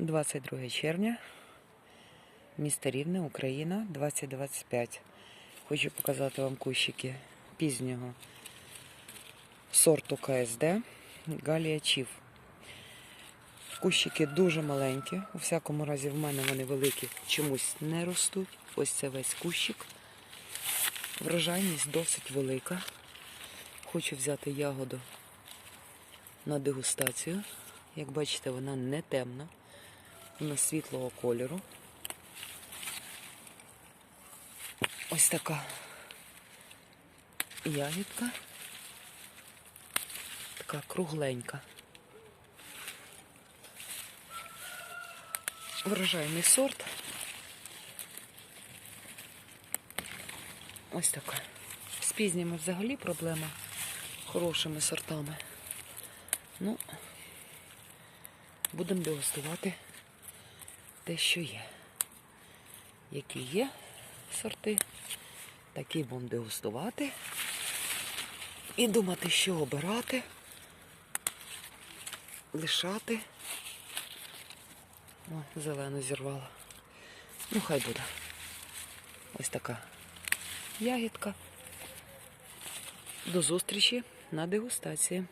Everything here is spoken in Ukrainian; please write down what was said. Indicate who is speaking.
Speaker 1: 22 червня, місто Рівне, Україна, 2025. Хочу показати вам кущики пізнього сорту КСД Галія Чіф. Кущики дуже маленькі. У всякому разі, в мене вони великі чомусь не ростуть. Ось це весь кущик. Врожайність досить велика. Хочу взяти ягоду на дегустацію. Як бачите, вона не темна, вона світлого кольору. Ось така ягідка. Така кругленька. Врожайний сорт. Ось така. З пізніми взагалі проблема хорошими сортами. Ну, будемо дегустувати те, що є. Які є сорти, такі будемо дегустувати. І думати, що обирати, лишати. О, зелену зірвала. Ну, хай буде. Ось така ягідка. До зустрічі на дегустації.